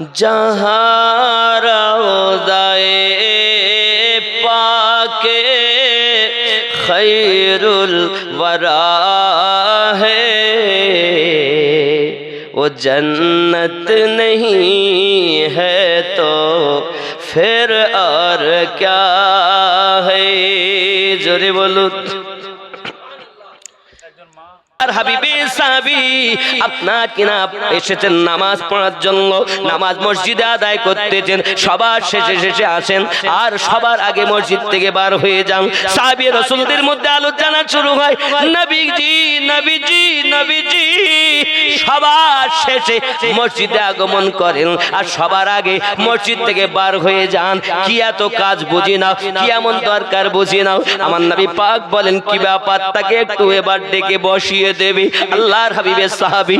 जहाँ रोज़ाए पाके खैरुल वरा है, वो जन्नत नहीं है तो फिर और क्या है? जोरे बोलो আর সবার আগে মসজিদ থেকে বার হয়ে যান। আগমন করেন, আর সবার আগে মসজিদ থেকে বার হয়ে যান। কি এত কাজ বুঝি নাও কি এমন দরকার বুঝি নাও আমার নবী পাক বলেন, কি ব্যাপার? তাকে একটু এবার ডেকে বসিয়ে দেবে, আল্লাহর হাবিবের সাহাবী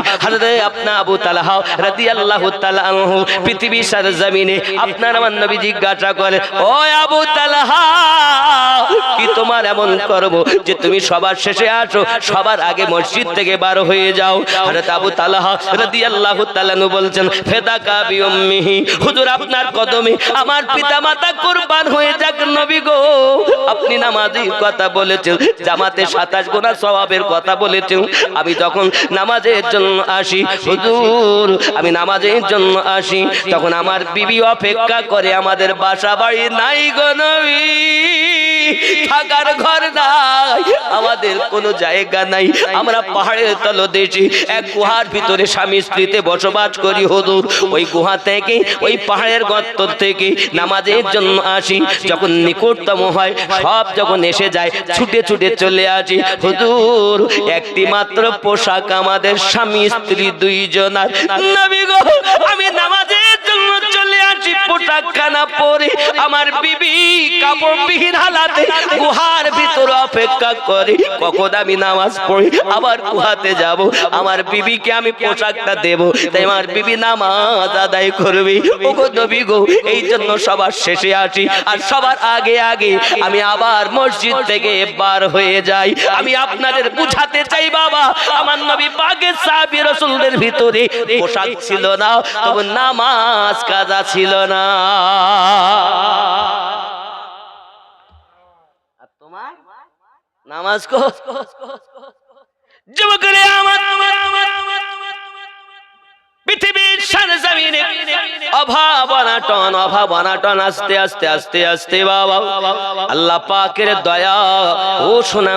আপনা আবু তালহা রাদিয়াল্লাহু তাআলা আনহু পৃথিবী সার জমিনে আপনার আমার নবী জিজ্ঞাসা করে, ও আবু কি তোমার এমন করব যে তুমি সবার শেষে আসো, সবার আগে মসজিদ থেকে বার হয়ে যাও? আবু রাদিয়াল্লাহু তাআলা হুজুর আপনার কদমে আমার কুরবান হয়ে যাক নবী গো। আপনি নামাজের কথা বলেছেন, জামাতে 27 গুনাহ সওয়াবের কথা বলেছেন আমি যখন নামাজের জন্য আসি, হুজুর, আমি নামাজের জন্য আসি, তখন আমার বিবি অপেক্ষা করে আমাদের বাসা বাড়ি নাই গো নবী। থাকার ঘর নাই, আমাদের কোনো জায়গা নাই। আমরা পাহাড়ের এক গুহার ভিতরে স্বামী স্ত্রীতে বসবাস করি, হুজুর। ওই গুহা থেকে, ওই পাহাড়ের গর্ত থেকে নামাজের জন্য আসি। যখন নিকটতম হয়, সব যখন এসে যায়, ছুটে ছুটে চলে আসি, হুজুর। একটি মাত্র পোশাক আমাদের স্বামী, স্ত্রী দুইজনার নবী গো, আমি নামাজের জন্য চলে আসি পোশাক খানা পরে আমার বিবি কাপড়বিহীন হালাতে গুহার ভিতর অপেক্ষা করে। কখন আমি নামাজ পড়ি, আবার গুহাতে যাব, আমার বিবিকে আমি পোশাকটা দেব, তাই আমার বিবি নামাজ আদায় করবে। ওগো নবী গো, এই জন্য সবার শেষে আসি, আর সবার আগে আগে আমি আবার মসজিদ থেকে বার হয়ে যাই। আমি আপনাদের বুঝাতে চাই, বাবা। আমার নবী বাগে সাহাবী রাসূলদের ভিতরে পোশাক ছিল না, তবে নামাজ কাজা ছিল না। আর তোমার? নামাজ কো। যুবকরে আমার আমার আমার পৃথিবীর অভাব অনাটন অভাব অনাটন আস্তে আস্তে আস্তে আস্তে, বাবা। আল্লাহ পাকের দয়া ও সোনা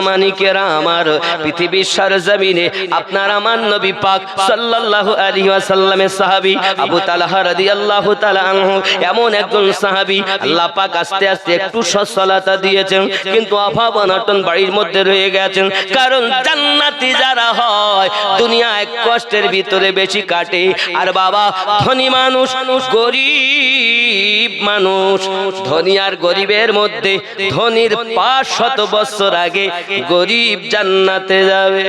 আমার পৃথিবীর সারজমিনে আপনার আমার নবী পাক সাল্লাল্লাহু আলাইহি ওয়াসাল্লামের সাহাবী আবু তালহা রাদিয়াল্লাহু তাআলা আনহু, এমন একজন সাহাবী আল্লাহ পাক আস্তে আস্তে একটু সচ্ছলতা দিয়েছেন, কিন্তু অভাব অনাটন বাড়ির মধ্যে রয়ে গেছেন। কারণ জান্নাতি যারা হয়, দুনিয়ায় কষ্টের ভিতরে বেশি কাটে আর বাবা, ধনী মানুষ, গরিব মানুষ। ধনী আর গরিবের মধ্যে ধনীর পাঁচ শত বছর আগে গরিব জান্নাতে যাবে।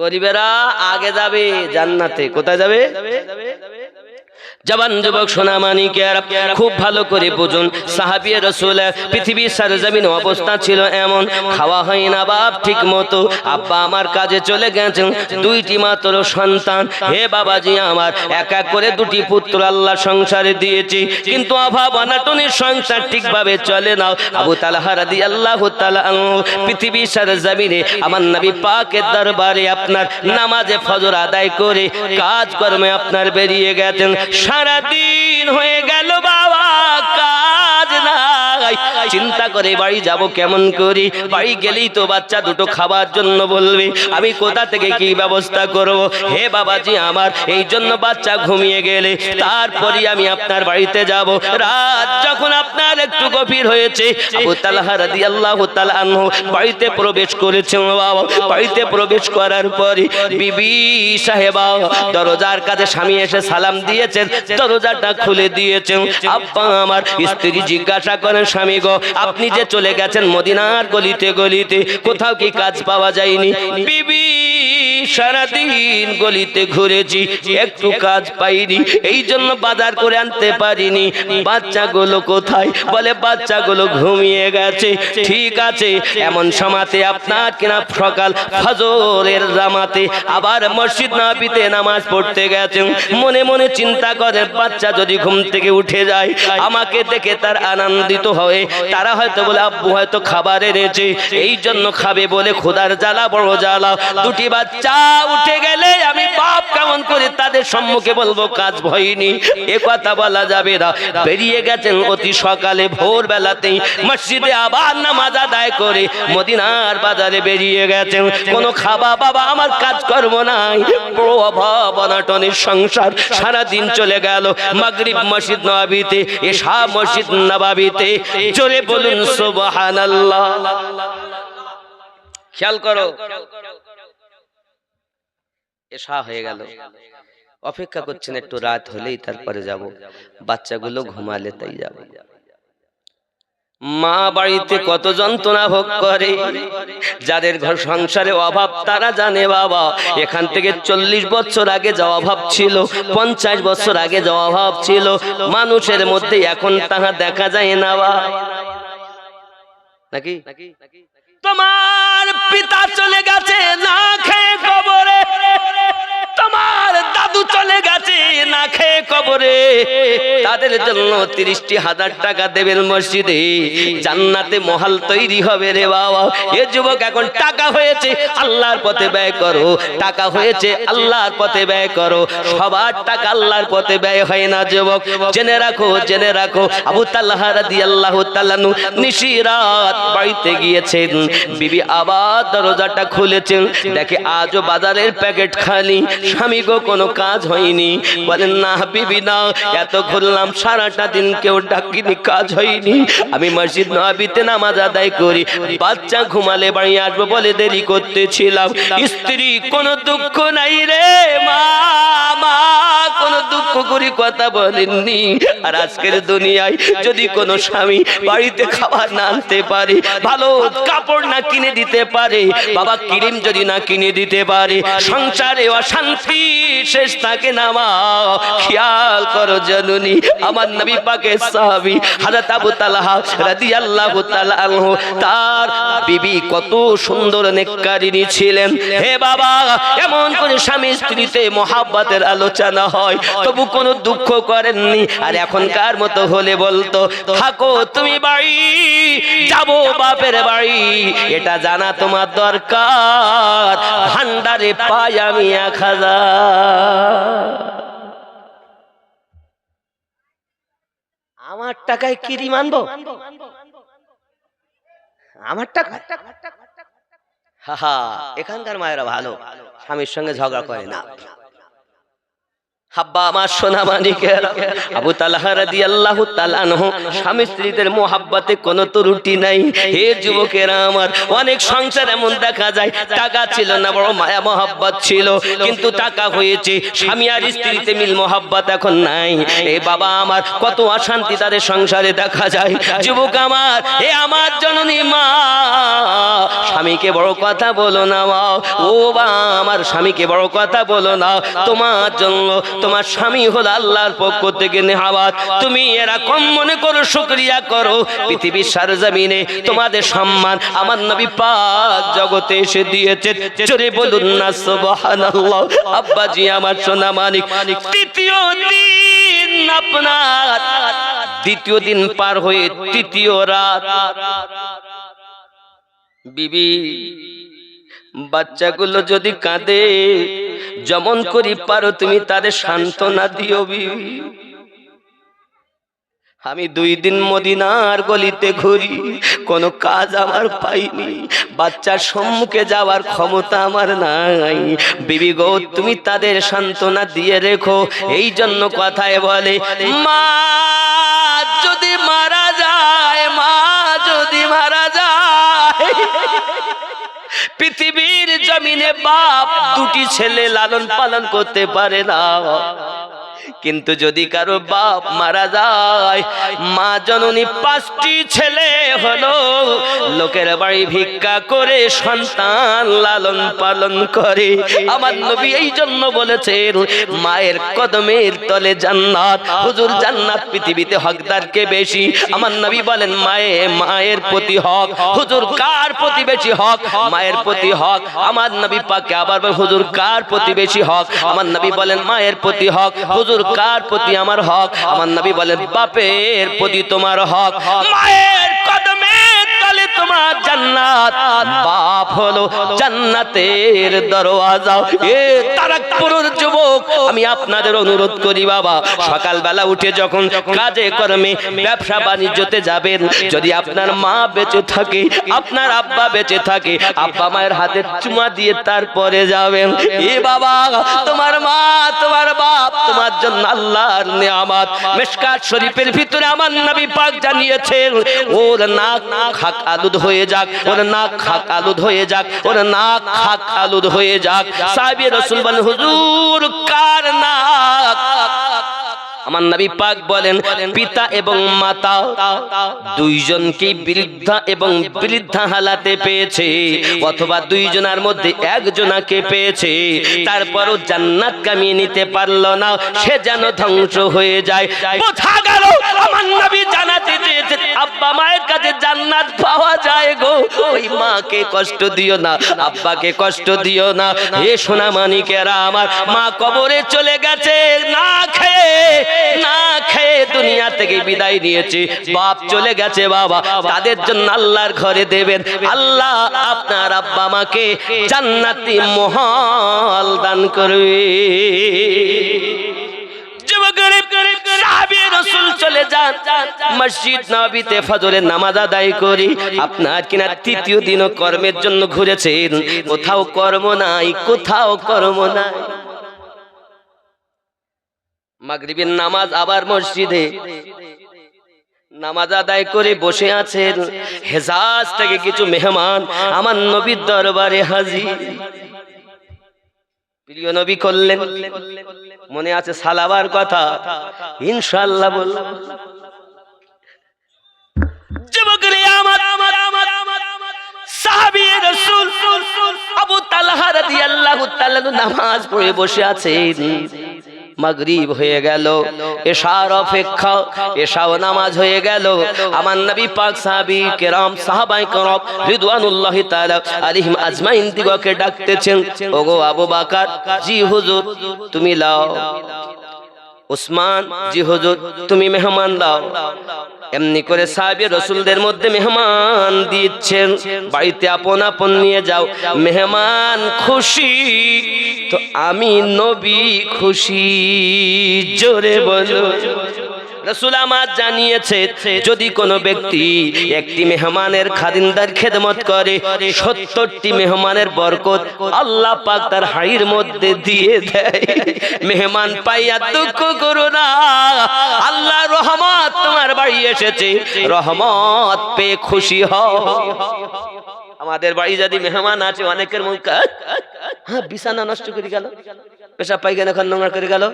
গরিবেরা আগে যাবে জান্নাতে। কোথায় যাবে? জবান যুবক সোনা মানিকের খুব ভালো করে বুঝুন সাহাবিয়ে রসুল পৃথিবীর সারজমিন অবস্থা ছিল এমন, খাওয়া হয় না বাপ, ঠিক মতো আব্বা আমার কাজে চলে গেছেন, দুইটি মাত্র সন্তান। হে বাবাজি আমার, এক এক করে দুটি পুত্র আল্লাহ সংসারে দিয়েছি, কিন্তু অভাব অনাটনের সংসার ঠিকভাবে চলে না। আবু তালাহা রাদি আল্লাহ পৃথিবীর সারজমিনে আমার নবী পাকের দরবারে আপনার নামাজে ফজর আদায় করে কাজকর্মে আপনার বেরিয়ে গেছেন। সারাদিন হয়ে গেল বাবা কাজ। নাই চিন্তা করে বাড়ি যাব কেমন করি? বাড়ি গেলেই তো বাচ্চা দুটো খাবার জন্য বলবে, আমি কোথা থেকে কি ব্যবস্থা করব? হে বাবাজি আমার, এই জন্য বাচ্চা ঘুমিয়ে গেলে তারপরে আমি আপনার বাড়িতে যাব। রাত যখন আপনার একটু গভীর হয়েছে, আবু তালহা রাদিয়াল্লাহু তাআলা আনহু বাড়িতে প্রবেশ করেছেন বাবা, বাড়িতে প্রবেশ করার পরে বিবি সাহেবা দরজার কাছে স্বামী এসে সালাম দিয়েছেন, দরজাটা খুলে দিয়েছেন। আব্বা আমার স্ত্রী জিজ্ঞাসা করেন স্বামী গো আপনি যে চলে গেছেন মদিনার গলিতে গলিতে কোথাও কি কাজ পাওয়া যায়নি? বিবি সারাদিন গলিতে ঘুরেছি, একটু কাজ পাইনি, এই জন্য বাজার করে আনতে পারিনি। বাচ্চাগুলো কোথায়? বলে, বাচ্চাগুলো ঘুমিয়ে গেছে। ঠিক আছে, এমন সমাতে আপনার কিনা সকাল ফজরের জামাতে। আবার মসজিদ নাবিতে নামাজ পড়তে গেছেন মনে মনে চিন্তা করে, বাচ্চা যদি ঘুম থেকে উঠে যায়, আমাকে দেখে তার আনন্দিত হয়ে, তারা হয়তো বলে, আব্বু হয়তো খাবার এনেছে, এই জন্য খাবে বলে খোদার জ্বালা, বড় জ্বালা। দুটি বাচ্চা উঠে গেলে আমি বাপ কেমন করে তাদের সম্মুখে বলব, কাজ ভয়নি। এ কথা বলা যাবে না। বেরিয়ে গেছেন অতি সকালে ভোর বেলাতেই মসজিদে আবার নামাজ আদায় করে মদিনার বাজারে বেরিয়ে গেছেন। কোনো খাবা বাবা আমার কাজ কর্ম নাই। বড় অনাটনের সংসার সারা দিন চলে গেল মাগরিব মসজিদ নবাবিতে এসা মসজিদ নবাবিতে। চলে বলুন, সুবহানাল্লাহ। খেয়াল করো। এসা হয়ে গেল। অপেক্ষা করছেন একটু রাত হলেই তারপরে যাব। বাচ্চাগুলো ঘুমালে তাই যাব। মা বাড়িতে কত যন্ত্রণা ভোগ করে। যাদের ঘর সংসারে অভাব তারা জানে বাবা এখান থেকে চল্লিশ বছর আগে যা অভাব ছিল পঞ্চাশ বছর আগে যা অভাব ছিল। মানুষের মধ্যে এখন তাহা দেখা যায় না বা নাকি? তোমার পিতা চলে গেছে না খেয়ে কবরে। তোমার দাদু চলে গেছে না খেয়ে কবরে। তাদের জন্য তিরিশটি হাজার টাকা দেবেন মসজিদে। জান্নাতে মহাল তৈরি হবে রে বাবা। এ যুবক এখন টাকা হয়েছে, আল্লাহর পথে ব্যয় করো। টাকা হয়েছে, আল্লাহর পথে ব্যয় করো। সবার টাকা আল্লাহর পথে ব্যয় হয় না যুবক। জেনে রাখো জেনে রাখো। আবু তাল্লাহ রাদি আল্লাহ তাল্লানু নিশিরাত বাড়িতে গিয়েছেন। বিবি আবার দরজাটা খুলেছেন। দেখে আজও বাজারের প্যাকেট খালি। স্বামী গো, কোনো কাজ হয়নি। বলেন, না বিবি, না। এত ঘুরলাম, সারাটা দিন কেউ ডাকিনি, কাজ হয়নি। আমি মসজিদ নবিতে নামাজ আদায় করি। বাচ্চা ঘুমালে বাড়ি আসব বলে দেরি করতেছিলাম। স্ত্রী, কোনো দুঃখ নাই রে, মা মা, কোনো দুঃখ করি কথা বলেননি। আর আজকের দুনিয়ায় যদি কোনো স্বামী বাড়িতে খাবার না আনতে পারে, ভালো কাপড় না কিনে দিতে পারে? বাবা, ক্রিম যদি না কিনে দিতে পারে, সংসারে অশান্তি শেষ থাকে না মা। খেয়াল করো জননী, আমার নবী পাকে সাহাবী হযরত আবু তালহা রাদিয়াল্লাহু তাআলা আনহু, তার বিবি কত সুন্দর নেককারিনী ছিলেন। হে বাবা, এমন করে স্বামী স্ত্রীতে মহাব্বতের আলোচনা হয়, তবু কোনো দুঃখ করেননি। আর এখনকার মতো হলে বলতো, থাকো তুমি বাড়ি, যাব বাপের বাড়ি। এটা জানা তোমার দরকার। ভান্ডারে পাই আমি এক হাজার। আমার টাকায় কিরি মানবো আমার টাকা? এখানকার মায়েরা ভালো, স্বামীর সঙ্গে ঝগড়া করে না। হাব্বা আমার সোনা স্বামী স্ত্রীদের মোহাব্বতে কোনো ত্রুটি নাই। হে যুবকেরা আমার, অনেক এমন দেখা যায়, টাকা ছিল না ছিল হয়েছে স্ত্রীতে মিল মোহাব্বত এখন নাই। এ বাবা আমার, কত অশান্তি তাদের সংসারে দেখা যায়। যুবক আমার হে আমার জননী মা, স্বামীকে বড় কথা বলো না ও বা আমার, স্বামীকে বড় কথা বলো না। তোমার জন্য তোমার স্বামী হলো আল্লাহর পক্ষ থেকে নেহাবাত তুমি এরকম মনে করো, শুকরিয়া করো। পৃথিবীর সারজামিনে তোমাদের সম্মান আমার নবী পাক জগতে এসে দিয়েছে। চলে বলুন না, সুবহানাল্লাহ। আব্বাজি, আমার সোনা মানিক, তৃতীয় দিন আপনার। দ্বিতীয় দিন পার হয়ে তৃতীয় রাত। বিবি, বাচ্চাগুলো যদি কাঁদে যেমন করি পারো তুমি তাদের সান্ত্বনা দিও বিবি আমি দুই দিন মদিনার গলিতে ঘুরি। কোনো কাজ আমার পাইনি। বাচ্চার সম্মুখে যাওয়ার ক্ষমতা আমার নাই। বিবি গো তুমি তাদের সান্ত্বনা দিয়ে রেখো। এই জন্য কথায় বলে মা যদি মারা যায় মা যদি মারা যায়। জমিনে বাপ দুটি ছেলে লালন পালন করতে পারে না। কিন্তু যদি কারও বাপ মারা যায়, মা জননী পাঁচটি ছেলে হলো, লোকের বাড়ি ভিক্ষা করে সন্তান লালন পালন করে। আমার নবী এই জন্য বলেছেন, মায়ের কদমের তলে জান্নাত, হুজুর জান্নাত পৃথিবীতে হকদারকে বেশি। আমার নবী বলেন, মায়ে, মায়ের প্রতি হক, হুজুর কার প্রতি বেশি হক? মায়ের প্রতি হক, আমার নবী পাকে আবার হুজুর কার প্রতি বেশি হক? আমার নবী বলেন, মায়ের প্রতি হক, হুজুর কার প্রতি আমার হক? আমার নবী বলেন বাপের প্রতি তোমার হক। মায়ের কদমের তলে তোমার জান্নাত। বাপ হলো জান্নাতের দরওয়াজা। এ তারাকপুরের যুবক, আমি আপনাদের অনুরোধ করি বাবা, সকালবেলা উঠে যখন কাজে কর্মে ব্যবসা বাণিজ্যতে যাবেন, যদি আপনার মা বেঁচে থাকে, আপনার আব্বা বেঁচে থাকে, আব্বা মায়ের হাতে চুমা দিয়ে তারপরে যাবেন। এ বাবা, তোমার মা, তোমার বাপ, তোমার জন্য আল্লাহর নিয়ামত। মেশকাত শরীফের ভিতরে আমার নবী পাক জানিয়েছেন, ওর নাক, খাক আলুদ হয়ে যাক, ওর নাক খাক আলুদ হয়ে যাক, ওর নাক খাক আলুদ হয়ে যাক। সাহেব রসুল বলেন, হুজুর, কার নাক? আমার নবী পাক বলেন, পিতা এবং মাতা দুইজনকে বৃদ্ধা এবং বৃদ্ধা হালাতে পেয়েছে, অথবা দুইজনের মধ্যে একজনাকে পেয়েছে। তারপরও জান্নাত কামিয়ে নিতে পারল না, সে যেন ধ্বংস হয়ে যায়। বোঝা গেল, আমার নবী জানাতে চেয়েছে, আব্বা মায়ের কাছে জান্নাত পাওয়া যায় গো। ওই মাকে কষ্ট দিও না, আব্বাকে কষ্ট দিও না। হে সোনা মানিকেরা আমার মা কবরে চলে গেছে। থেকে বিদায় নিয়েছে। বাপ চলে গেছে বাবা। তাদের জন্য আল্লাহর ঘরে দেবেন। আল্লাহ আপনার আব্বা মাকে জান্নাতি মহাল দান করবে। কোথাও কর্ম নাই, কোথাও কর্ম নাই। মাগরিবের নামাজ আবার মসজিদে। নামাজ আদায় করে বসে আছেন। হেজাজ থেকে কিছু মেহমান আমার নবীর দরবারে হাজির। প্রিয় নবী করলেন। মনে আছে সালাবার কথা। সাহাবী রাসূল আবু তালহা রাদিয়াল্লাহু তাআলা নামাজ পড়ে বসে আছেন। মাগরিব হয়ে গেল, এশার অপেক্ষা, এশাও নামাজ হয়ে গেল। আমার নবী পাক সাহাবি কেরাম, সাহাবাই করব রিদওয়ানুল্লাহ তাআলা আলাইহিম আজমাইন দিগকে ডাকতেছেন, ওগো আবু বকর, জি হুজুর, তুমি লাও। উসমান, জি হুজুর, তুমি মেহমান দাও এমনি করে সাহেবের রসুলদের মধ্যে মেহমান দিচ্ছেন। বাড়িতে আপন আপন নিয়ে যাও। মেহমান খুশি, তো আমি নবী খুশি। জোরে বলো। রসুল জানিয়েছে, যদি কোনো ব্যক্তি একটি মেহমানের খাদিনদার খেদমত করে, সত্তরটি মেহমানের বরকত আল্লাহ পাক তার হাড়ির মধ্যে দিয়ে দেয়। মেহমান পাইয়া দুঃখ করো না। আল্লাহ রহমত তোমার বাড়ি এসেছে। রহমত পেয়ে খুশি হও। আমাদের বাড়ি যদি মেহমান আছে, অনেকের মুখ হ্যাঁ বিছানা নষ্ট করে গেল। পেশা পাইখানা খান নোংরা করে গেল।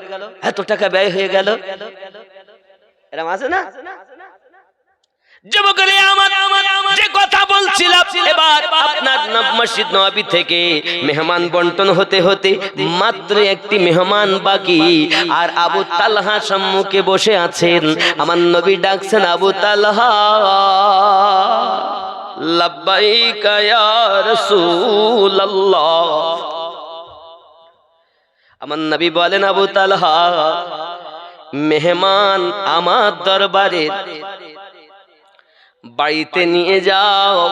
এত টাকা ব্যয় হয়ে গেল। এরম আছে না? আমার মাত্র একটি মেহমান বাকি। আর আবু তালহা সম্মুখে বসে আছেন। আমার নবী ডাকছেন আবু তালহা মেহমান আমার দরবারে। বাড়িতে নিয়ে যাও,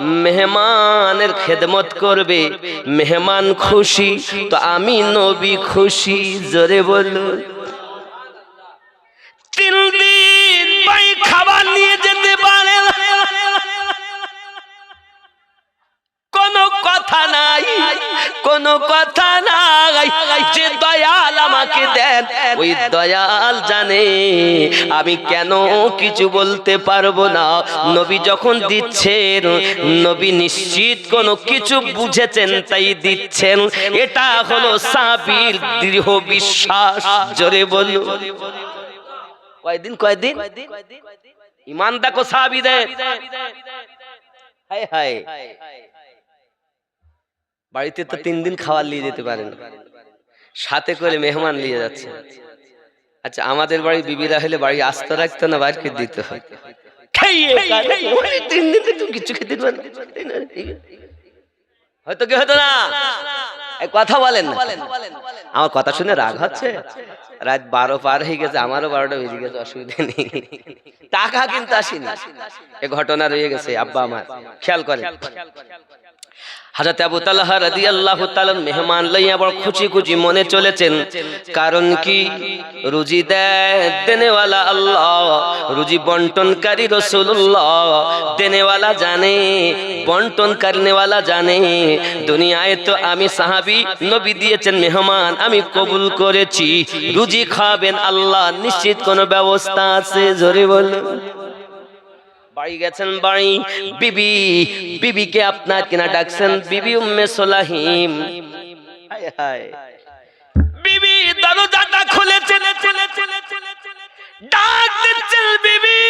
মেহমানের খেদমত করবে। মেহমান খুশি, তো আমি নবী খুশি, জোরে বলুন। তিন দেন। ওই দয়াল জানে আমি কেন কিছু বলতে পারব না। নবী যখন দিচ্ছেন, নবী নিশ্চিত কোনো কিছু বুঝেছেন, তাই দিচ্ছেন। এটা হলো সাবির দৃঢ় বিশ্বাস। জোরে বলু কয়দিন কয়দিন? ইমান দেখো সাবিদের। হায় হায়। বাড়িতে তো তিন দিন খাবার নিয়ে যেতে পারেন সাথে করে মেহমান নিয়ে যাচ্ছে। আচ্ছা আমাদের বাড়ি বিবিরা হলে বাড়ি আস্ত রাখতো না বাড়িকে দিতে হয়? খাইয়ে ওই তিন দিন তো কিছু খেতে হয়তো কি হতো না? এই কথা বলেন না। আমার কথা শুনে রাগ হচ্ছে? রাত বারো পার হয়ে গেছে আমারও বারোটা বেজে গেছে অসুবিধা নেই। টাকা কিন্তু আসেনি। এ ঘটনা রয়ে গেছে আব্বা আমার খেয়াল করেন। হাজরত আবু তালহা রাদিয়াল্লাহু তাআলা মেহমান লইয়া বড় খুশি খুশি মনে চলেছেন, কারণ কি? রুজি দেনেওয়ালা আল্লাহ, রুজি বন্টনকারী রসুল্লাহ দেনেওয়ালা জানে বন্টন করনেওয়ালা জানে, দুনিয়ায় তো আমি সাহাবী নবী দিয়েছেন মেহমান, আমি কবুল করেছি, রুজি খাবেন আল্লাহ, নিশ্চিত কোনো ব্যবস্থা আছে? জোরে বলুন। বাড়ি গেছেন বাড়ি। বিবি, বিবিকে আপনার কিনা ডাকছেন বিবি উম্মে সোলাহিম। বিবি দরজাটা খুলেছে। ডাক দিচ্ছেন বিবি।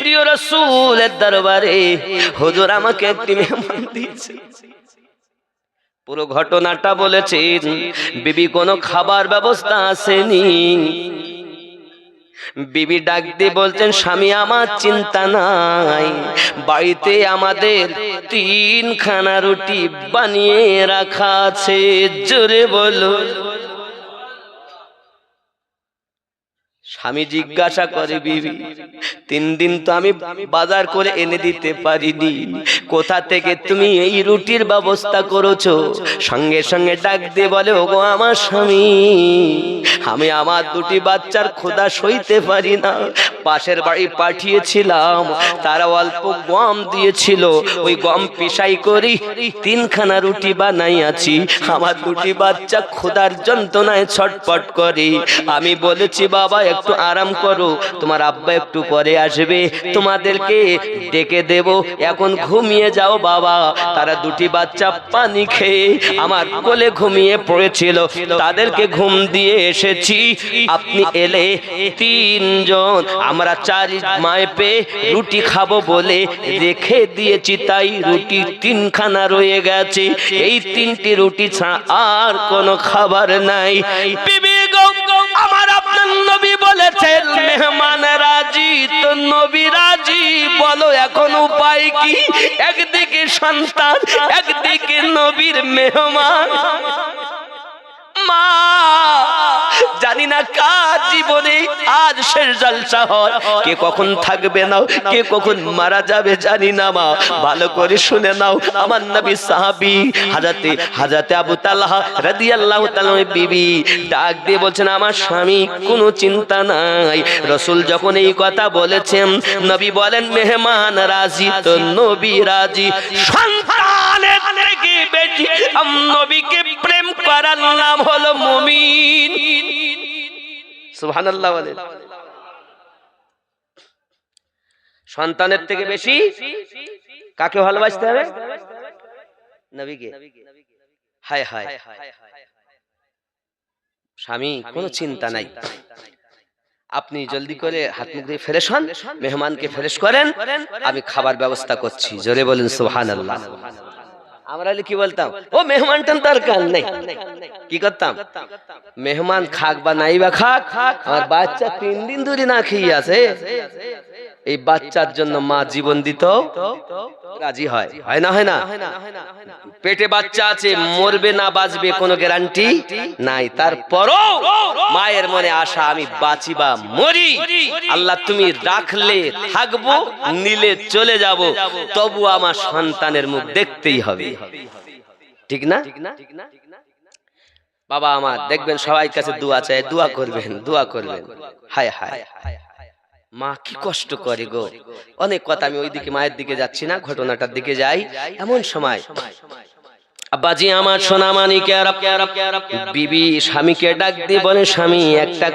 প্রিয় রসুলের দরবারে হুজুর আমাকে একটি মেহমান দিয়েছে। পুরো ঘটনাটা বলেছেন, বিবি কোনো খাবার ব্যবস্থা আসেনি। বিবি ডাক দিয়ে বলছেন, স্বামী, আমার চিন্তা নাই। বাড়িতে আমাদের তিন খানা রুটি বানিয়ে রাখা আছে। জোরে বলো স্বামী জিজ্ঞাসা করে বিবি তিন দিন তো আমি বাজার করে এনে দিতে পারিনি। কোথা থেকে তুমি এই রুটির ব্যবস্থা করেছ? সঙ্গে সঙ্গে ডাক দিয়ে বলে ওগো আমার স্বামী আমি আমার দুটি বাচ্চার খোদা সইতে পারি না। পাশের বাড়ি পাঠিয়েছিলাম। তারা অল্প গম দিয়েছিল। ওই গম পেশাই করি তিনখানা রুটি বানাইয়াছি। আমার দুটি বাচ্চা খোদার যন্ত্রণায় ছটপট করে। আমি বলেছি বাবা একটু আরাম করো। তোমার আব্বা একটু পরে আসবে। তোমাদেরকে ডেকে দেব। এখন ঘুমিয়ে যাও বাবা। তারা দুটি বাচ্চা পানি খেয়ে আমার কোলে ঘুমিয়ে পড়েছিল। তাদেরকে ঘুম দিয়ে এসেছি। আপনি এলে তিনজন, আমরা চারি মায় পেয়ে রুটি খাব বলে রেখে দিয়েছি। তাই রুটি তিনখানা রয়ে গেছে। এই তিনটি রুটি ছাড়া আর কোনো খাবার নাই। বিবি গো, আমার আপনার নবী বলেছেন মেহমান রাজি তো নবী রাজি। বলো এখন উপায় কি? একদিকে সন্তান একদিকে নবীর মেহমান। জানি না কার জীবনে আজ শেষ জলসা হয়। কে কখন থাকবে না কে কখন মারা যাবে জানি না মা। ভালো করে শুনে নাও, আমার নবী সাহাবী হাজাতে হাজাতে আবু তালহা রাদিয়াল্লাহু তাআলা বিবি ডাক দিয়ে বলছেন, আমার স্বামী, কোনো চিন্তা নাই। রসূল যখন এই কথা বলেছেন, নবী বলেন, মেহমান রাজি তো নবী রাজি। সন্তানের বেশি নবীকে প্রেম করার নাম হলো মুমিন। সুবহানাল্লাহ সন্তানের থেকে বেশি কাকে ভালোবাসতে হবে? নবীকে। হায় হায়। স্বামী, কোনো চিন্তা নাই। আপনি জলদি করে হাত মুখ দিয়ে ফ্রেশ হন, মেহমানকে ফ্রেশ করেন, আমি খাবার ব্যবস্থা করছি। জোরে বলেন, সুবহানাল্লাহ। আমরা কি বলতাম? ও মেহমান টান তার কান নেই। কি করতাম? মেহমান খাক বা নাই বা খাক, আমার বাচ্চা তিন দিন ধরে না খেয়ে আছে। এই বাচ্চার জন্য মা জীবন দিত রাজি হয়। হয় না হয় না? পেটে বাচ্চা আছে, মরবে না বাঁচবে কোনো গ্যারান্টি নাই। তারপরও মায়ের মনে আশা, আমি বাঁচি বা মরি। আল্লাহ তুমি রাখলে, থাকব, নিলে চলে যাব। তবু আমার সন্তানের মুখ দেখতেই হবে। ঠিক না? বাবা আমার, দেখবেন সবাই কাছে দোয়া চায়, দোয়া করবেন দোয়া করবেন। হায় হায়। মা কি কষ্ট করে গো? অনেক কথা আমি ওইদিকে মায়ের দিকে যাচ্ছি না ঘটনাটার দিকে যাই। এমন সময় আব্বাজি আমার সোনা মানিকের বিবি স্বামীকে ডাক দিয়ে বলে স্বামী একটা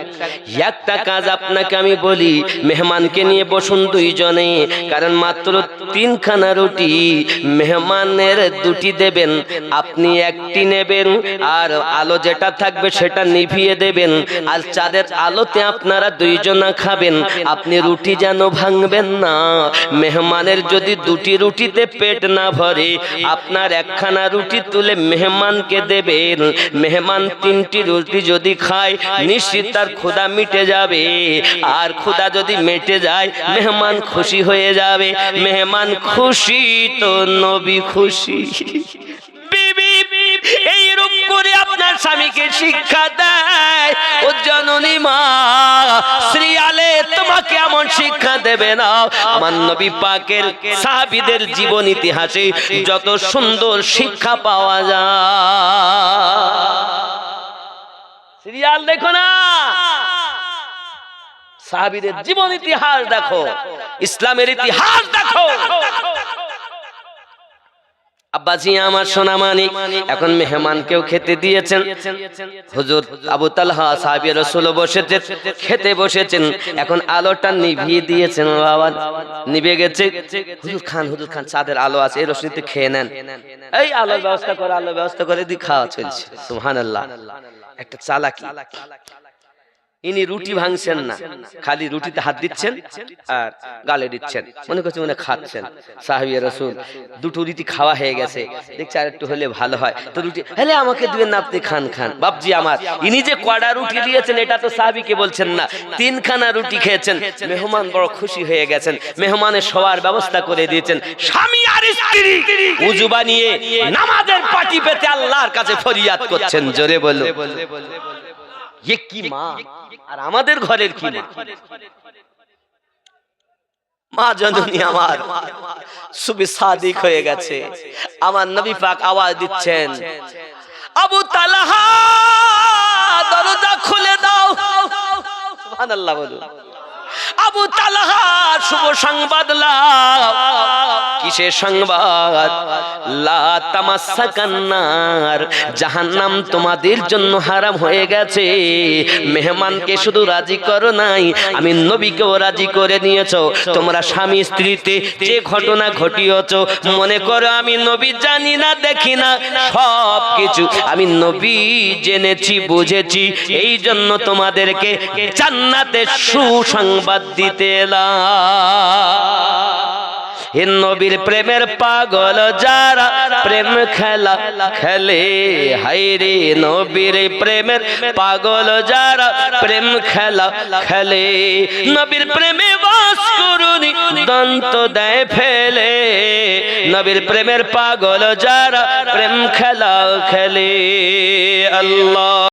একটা কাজ আপনাকে আমি বলি মেহমানকে নিয়ে বসুন দুইজনে কারণ মাত্র তিনখানা রুটি মেহমানের দুটি দেবেন আপনি একটি নেবেন আর আলো যেটা থাকবে সেটা নিভিয়ে দেবেন আর চাঁদের আলোতে আপনারা দুইজনা খাবেন আপনি রুটি যেন ভাঙবেন না মেহমানের যদি দুটি রুটিতে পেট না ভরে আপনার একখানা রুটি তুলে মেহমানকে দেবেন। মেহমান তিনটি রুটি যদি খায়, নিশ্চিত তার ক্ষুদা মিটে যাবে। আর ক্ষুদা যদি মেটে যায়, মেহমান খুশি হয়ে যাবে। মেহমান খুশি তো নবী খুশি। এই আপনার স্বামীকে শিক্ষা দেয়। ও জননী মা, শ্রীয়ালে তোমাকে এমন শিক্ষা দেবে না। আমার নবী পাকের সাহাবীদের জীবন ইতিহাসে যত সুন্দর শিক্ষা পাওয়া যায়। সিরিয়াল দেখো না। সাহাবীদের জীবন ইতিহাস দেখো। ইসলামের ইতিহাস দেখো। আব্বাজি আমার সোনা মানিক এখন মেহমানকেও খেতে দিয়েছেন। হুজুর আবু তালহা সাহাবী রাসূল খেতে বসেছেন, এখন আলোটা নিভিয়ে দিয়েছেন বাবা নিভে গেছে। হুজুর খান হুজুর খান, চাঁদের আলো আছে, এই রশ্মিতে খেয়ে নেন। এই আলোর ব্যবস্থা করে, আলোর ব্যবস্থা করে দি খাওয়া চলছে। সুবহানাল্লাহ। একটা চালাকি। ইনি রুটি ভাঙছেন না, খালি রুটিতে হাত দিচ্ছেন আর গালে দিচ্ছেন। মনে করছে মনে খাচ্ছেন। সাহাবি রসুল, দুটো রুটি খাওয়া হয়ে গেছে। দেখছি আর একটু হলে ভালো হয়। তো রুটি, হলে আমাকে দিবেন না আপনি, খান খান। বাপজি আমার, ইনি যে কড়া রুটি দিয়েছেন, এটা তো সাহাবিকে বলছেন না। তিনখানা রুটি খেয়েছেন। মেহমান বড় খুশি হয়ে গেছেন। মেহমানের সবার ব্যবস্থা করে দিয়েছেন। স্বামী আর স্ত্রী উজু বানিয়ে নামাজের পাটি পেতে আল্লাহর কাছে ফরিয়াদ করছেন। জোরে বলো। এ কি মা আর আমাদের ঘরের কি মা? মা জননী আমার, সুবি সাদিক হয়ে গেছে। আমার নবী পাক আওয়াজ দিচ্ছেন, আবু তালাহা, দরজা খুলে দাও। সুবহানাল্লাহ বলুন। আবু তালাহা, শুভ সংবাদ সংবাদ? লা তামাসাকান্নার, জাহান্নাম তোমাদের জন্য হারাম হয়ে গেছে। মেহমানকে শুধু রাজি করো নাই, আমি নবীকেও রাজি করে নিয়েছো। তোমরা স্বামী স্ত্রীতে যে ঘটনা ঘটিয়েছ, মনে করো আমি নবী জানি না, দেখি না। সব কিছু আমি নবী জেনেছি, বুঝেছি। এই জন্য তোমাদেরকে জান্নাতের সুসংবাদ দিতে নবীর প্রেমের পাগল যারা প্রেম খেলা খেলে হাইরে নবীর প্রেমের পাগল যারা প্রেম খেলা খেলে। নবীর প্রেমে বাস করুনি, দন্ত দেয় ফেলে। নবীর প্রেমের পাগল যারা প্রেম খেলা খেলে, আল্লাহ